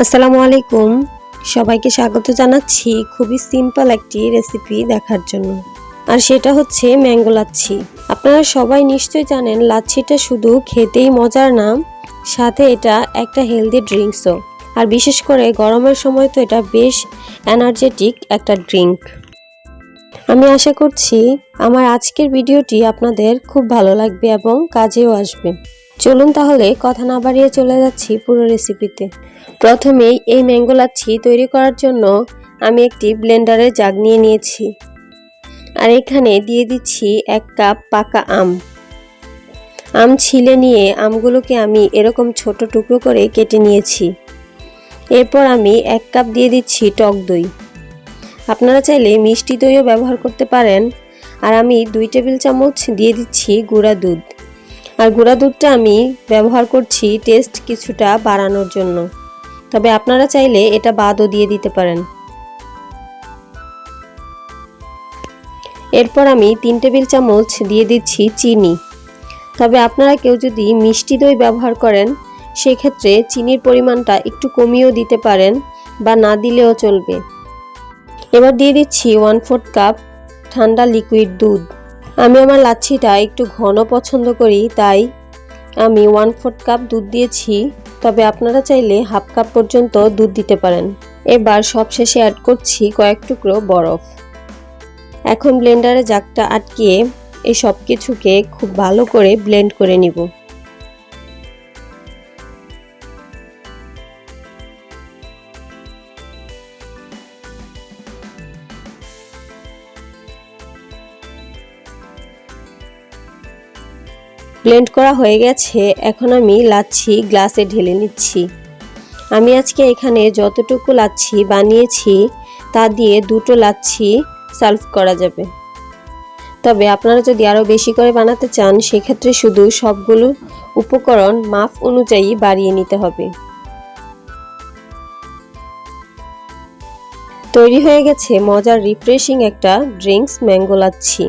আসসালামু আলাইকুম। সবাইকে স্বাগত জানাচ্ছি খুবই সিম্পল একটি রেসিপি দেখার জন্য। আর সেটা হচ্ছে ম্যাঙ্গো লাচ্ছি। আপনারা সবাই নিশ্চয়ই জানেন, লাচ্ছিটা শুধু খেতেই মজার না, সাথে এটা একটা হেলদি ড্রিঙ্কসও আর বিশেষ করে গরমের সময় তো এটা বেশ এনার্জেটিক একটা ড্রিঙ্ক আমি আশা করছি আমার আজকের ভিডিওটি আপনাদের খুব ভালো লাগবে এবং কাজেও আসবে। চলুন তাহলে কথা না বাড়িয়ে চলে যাচ্ছি পুরো রেসিপিতে প্রথমেই এই ম্যাঙ্গো লাচ্ছি তৈরি করার জন্য আমি একটি ব্লেন্ডারে জাগ নিয়ে নিয়েছি। আর এখানে দিয়ে দিচ্ছি এক কাপ পাকা আম। আম ছিলে নিয়ে আমগুলোকে আমি এরকম ছোট টুকরো করে কেটে নিয়েছি। এরপর আমি এক কাপ দিয়ে দিচ্ছি টক দই। আপনারা চাইলে মিষ্টি দইও ব্যবহার করতে পারেন। আর আমি দুই টেবিল চামচ দিয়ে দিচ্ছি গুঁড়া দুধ। আর গুঁড়া দুধটা আমি ব্যবহার করছি টেস্ট কিছুটা বাড়ানোর জন্য। তবে আপনারা চাইলে এটা বাদও দিয়ে দিতে পারেন। এরপর আমি তিন টেবিল চামচ দিয়ে দিচ্ছি চিনি। তবে আপনারা কেউ যদি মিষ্টি দই ব্যবহার করেন, সেক্ষেত্রে চিনির পরিমাণটা একটু কমিয়েও দিতে পারেন বা না দিলেও চলবে। এবার দিয়ে দিচ্ছি ওয়ান ফোর্থ কাপ ঠান্ডা লিকুইড দুধ। আমি আমার লাচ্ছিটা একটু ঘন পছন্দ করি, তাই আমি ওয়ান ফোর্থ কাপ দুধ দিয়েছি। তবে আপনারা চাইলে হাফ কাপ পর্যন্ত দুধ দিতে পারেন। এবার সবশেষে অ্যাড করছি কয়েক টুকরো বরফ। এখন ব্লেন্ডারে জাগটা আটকিয়ে এই সব কিছুকে খুব ভালো করে ব্লেন্ড করে নিব। ব্লেন্ড করা হয়ে গেছে, এখন আমি লাচ্ছি গ্লাসে ঢেলে নিচ্ছি। আমি আজকে এখানে যতটুকু লাচ্ছি বানিয়েছি, তা দিয়ে দুটো লাচ্ছি সার্ভ করা যাবে। তবে আপনারা যদি আরও বেশি করে বানাতে চান, সেক্ষেত্রে শুধু সবগুলো উপকরণ মাপ অনুযায়ী বাড়িয়ে নিতে হবে। তৈরি হয়ে গেছে মজার রিফ্রেশিং একটা ড্রিঙ্কস ম্যাঙ্গো লাচ্ছি।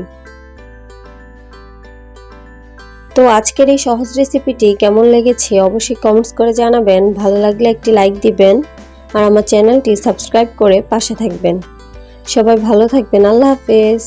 তো আজকের এই সহজ রেসিপিটি কেমন লেগেছে অবশ্যই কমেন্টস করে জানাবেন। ভালো লাগলে একটি লাইক দিবেন আর আমার চ্যানেলটি সাবস্ক্রাইব করে পাশে থাকবেন। সবাই ভালো থাকবেন। আল্লাহ হাফেজ।